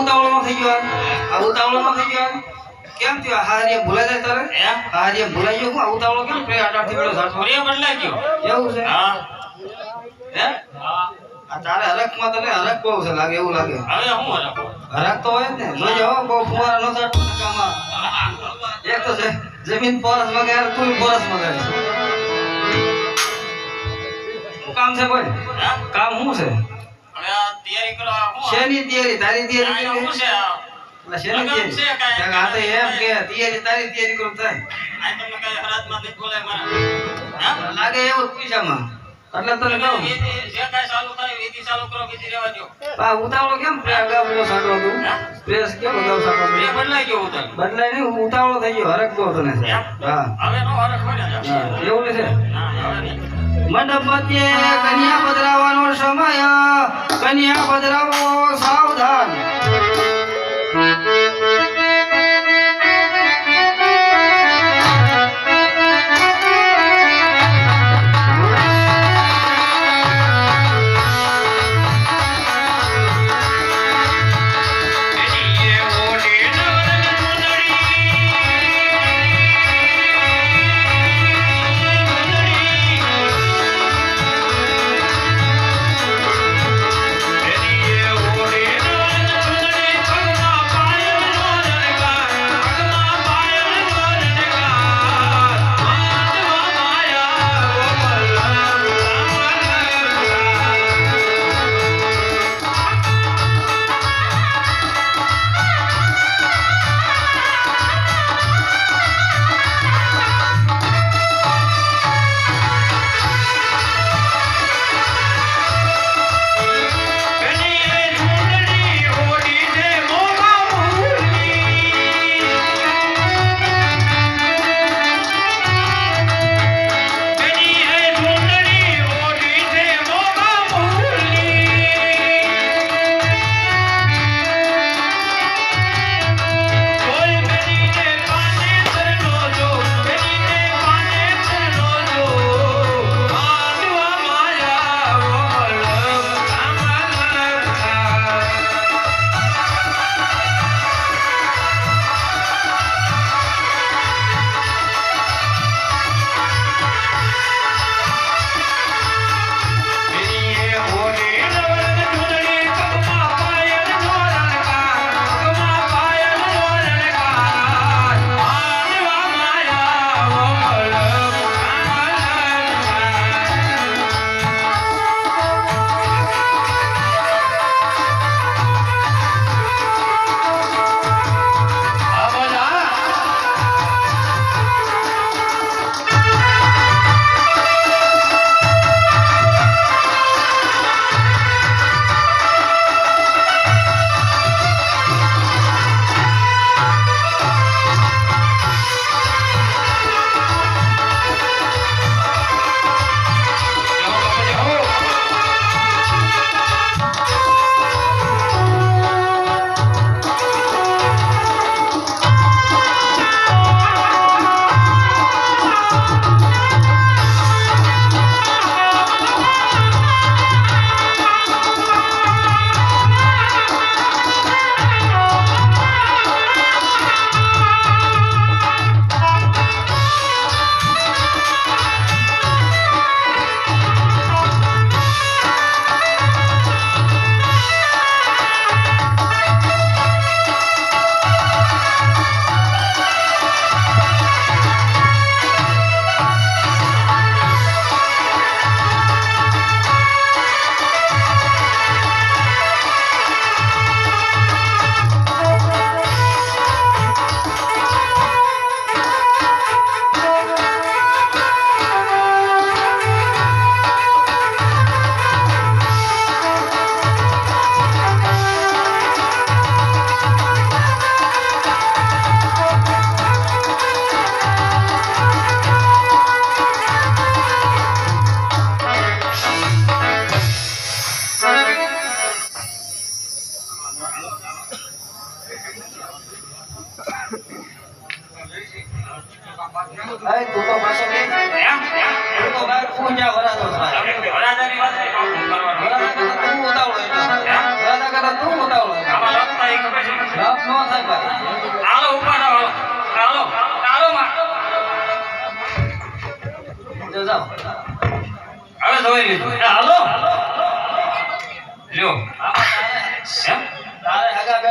ઉતાવળમાં થઈ ગયો? આ ઉતાવળમાં થઈ ગયો? કેમ થયું? આ હારીએ ભૂલાઈ જાય તારે? હે? ભૂલાઈ ગયો? આ ઉતાવળો કેમ પ્રે આટાથી બેડો ઝાટકો? સ્પ્રે બદલાઈ ગયો. એવું છે? હા. હે? હા આ તારે હરખમાં તને હરક બહુ છે લાગે એવું લાગે. હવે હું હરક હરક તો હોય જ ને. જોઈ હો બહુ ફુવારા નો ઝાટકો નકામા. એક તો છે જમીન પરસ વગર તું પરસ વગર કામ છે કોઈ કામ શું છે? તૈયારી કરો હું શેની તૈયારી? તારી તૈયારી આ હું છે એટલે શેની તૈયારી? આ તો એમ કે તૈયારી તારી તૈયારી કરું થાય. આ તમને કઈ હરાજમાં નથી બોલાય મારા. હા? લાગે એવું પૈસામાં. એટલે તને કહું. જે કાંઈ ચાલુ થાય વિધિ ચાલુ કરો વિધિ રહેવા દો આ ઉતાવળો કેમ પ્રે અગાઉ પેલો તું? પ્રેસ કેમ અગાઉ સાટો સ્પ્રે બદલાઈ ગયો ઉતાર બદલાઈ નહીં ઉતાવળો થઈ ગયો હરક ગયો તને હા. હવે નો હરક હોય એવું છે? હા હવે નહીં મંડપ મધ્યે કન્યા પધરાવાનો સમય કન્યા પધરાવો સાવધાન.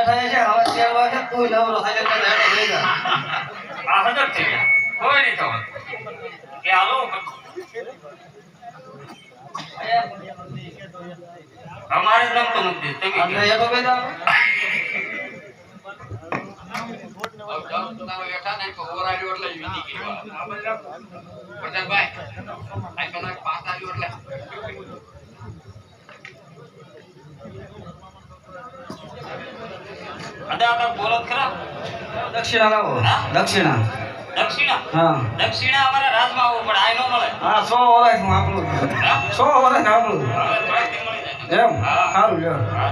બેઠા છે. હવે તેર વાગે તું નવરો થાય એટલે તને લઈ જા આ હજર થઈ ગયા કોઈ નહીં હાલો અમારે રમતો નથી તમે પાસ આવ્યો એટલે કાંઈક બોલો ખરા. દક્ષિણા લાવો. દક્ષિણા. દક્ષિણા? હા. દક્ષિણા અમારા રાજમાં આવવું પડે. આય નો મળે. હા સો વર્ષમાં આપણું? સો વર્ષ આપણું એમ? સારું લ્યો. હા,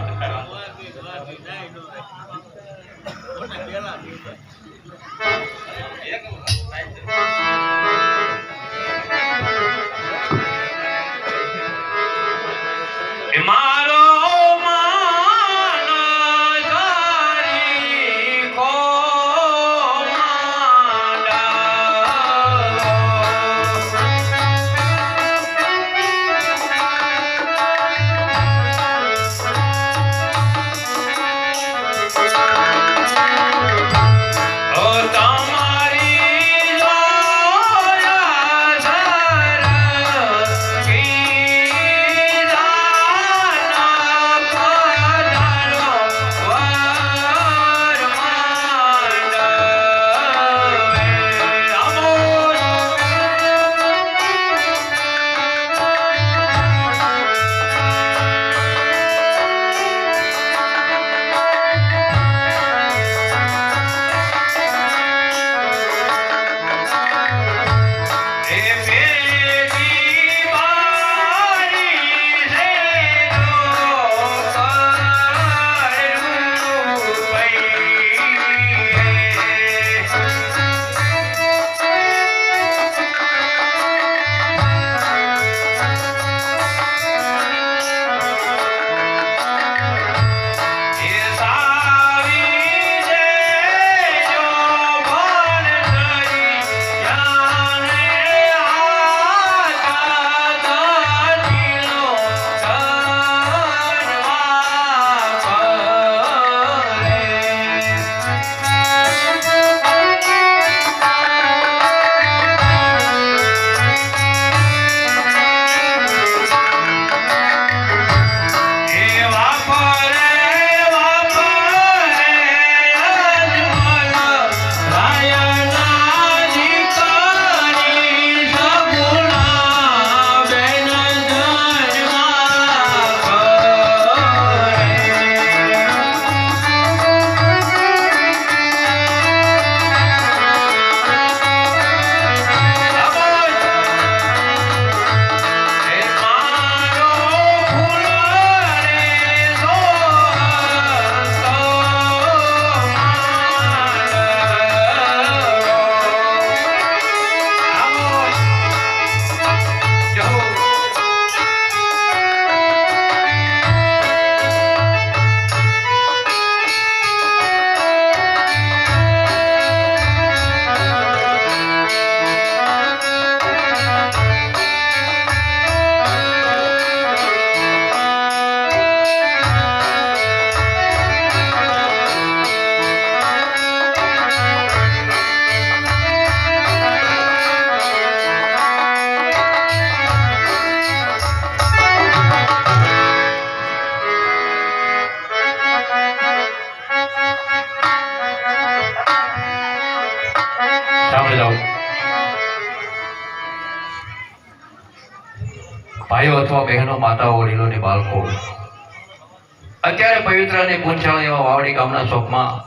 ગામના ચોકમાં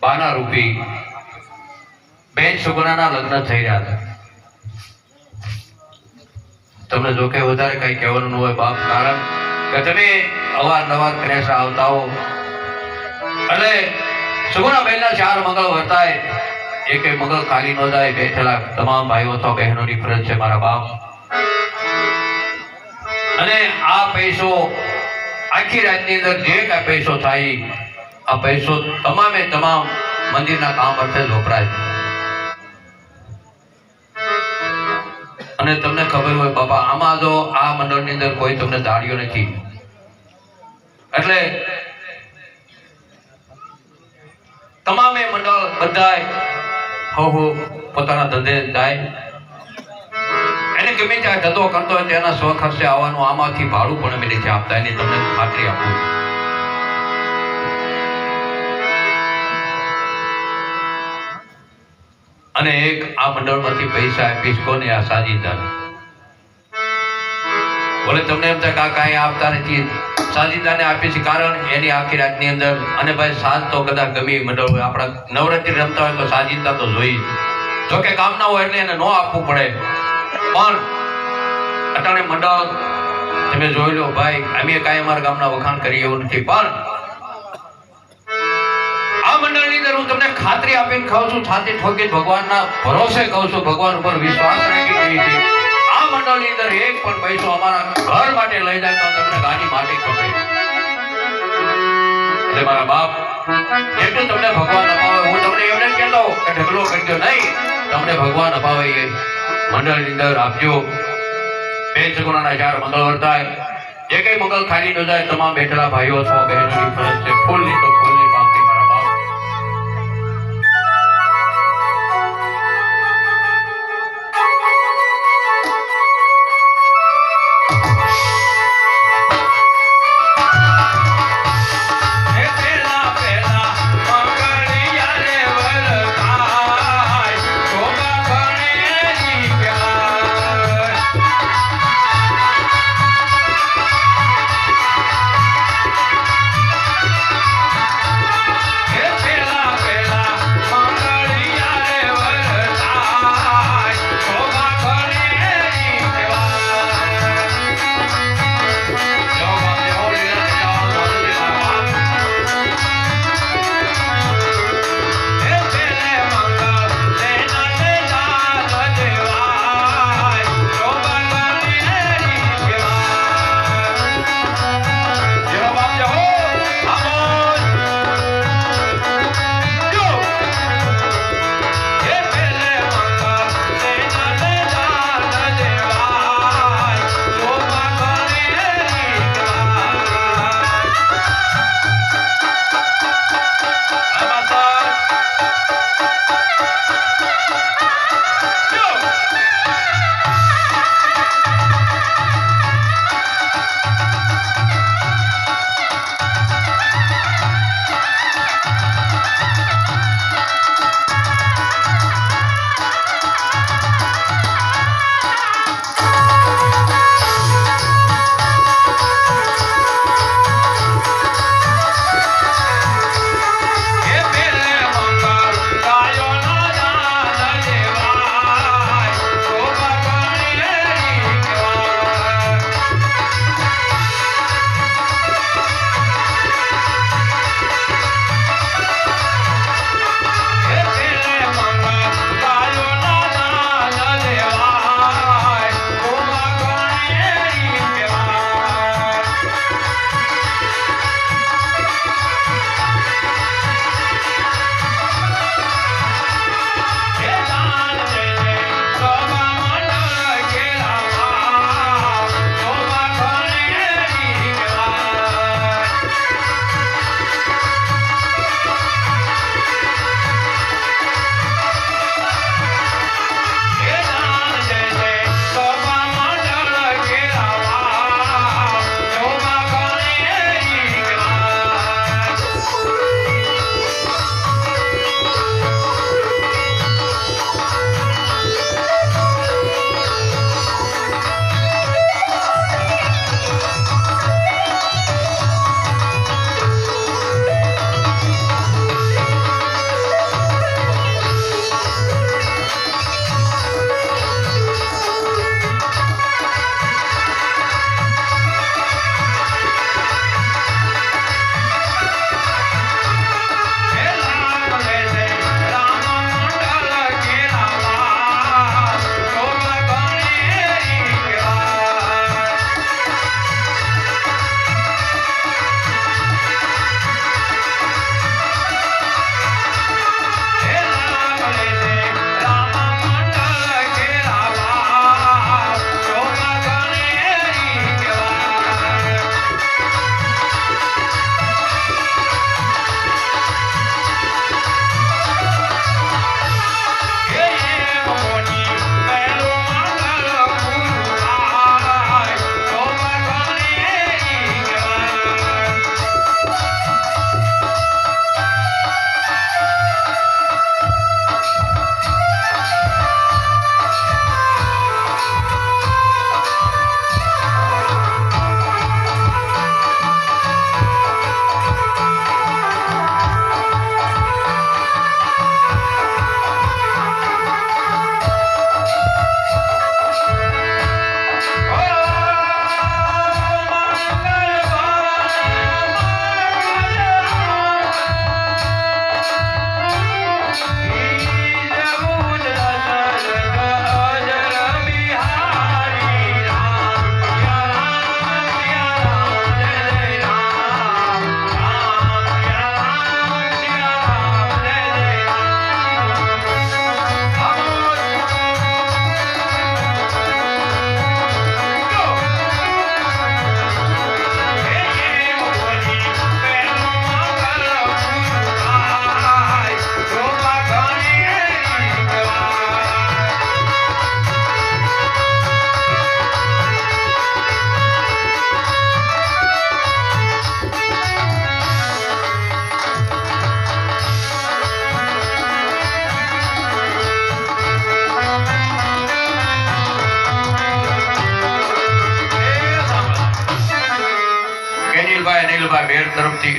બાના રૂપી બેન સુગુણાના લગ્ન થઈ રહ્યા હતા તમને જો વધારે કઈ કહેવાનું હોય બાપ, કારણ કે તમે અવારનવાર ક્રેશ આવતા હો. એટલે સુગુણા બેનના ચાર મંગળ વર્તાય. એકે મગલ ખાલી ન જાય બેઠેલા તમામ ભાઈઓ તો બહેનોની ફરજ છે મારા બાપ. અને આ પૈસો આખી રાતની અંદર જે કાંઈ પૈસો થાય, આ પૈસો તમામે તમામ મંદિરના કામ અર્થે જ વપરાય. અને તમને ખબર હોય, બાપા, આમાં જો આ મંડળની અંદર કોઈ તમને દાડીઓ નથી. એટલે તમામે મંડળ બધાય હો પોતાના ધંધે જાય. એને ગમે ત્યાં ધંધો કરતો હોય તેના સ્વ ખર્ચે આવવાનું આમાંથી ભાડું પણ અમે નથી આપતા એની તમને ખાતરી આપું. અને એક આ મંડળમાંથી પૈસા આપીશ, કોને આ સાજીદાને બોલે, તમને એમ થાય કે આ કાંઈ આપતા નથી. સાજીદાને આપીશ કારણ એની આખી રાતની અંદર, અને ભાઈ સાંજ તો કદાચ ગમે મંડળ આપણા નવરાત્રી રમતા હોય તો સાજીદા તો જોઈ જો કે કામ ના હોય એટલે એને ન આપવું પડે. પણ અટાણે મંડળ, તમે જોઈ લો ભાઈ, અમે કાંઈ અમારા ગામના વખાણ કરીએ એવું નથી. પણ તમને ભગવાન ઉપર વિશ્વાસ ભગવાન અપાવે મંડળની અંદર આપજો. બે ચકુનાના ચાર મંગળ વર્તાય જે કઈ મંગળ ખાલી ન તમામ બેઠેલા ભાઈઓ અથવા બહેનોની ફરજ છે. ફૂલની તો ફૂલની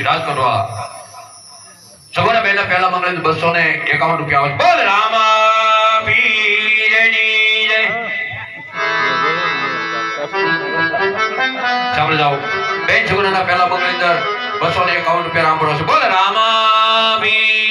તરફથી કરવા સવારે પહેલા પહેલા મંગળે બસો ને એકાવન રૂપિયા બોલ રામા પીરની જય સાંભળી જાઓ. બેન છોકરાના પહેલા મંગળ અંદર બસો ને એકાવન રૂપિયા રામ પડો છે. બોલ રામા પીરની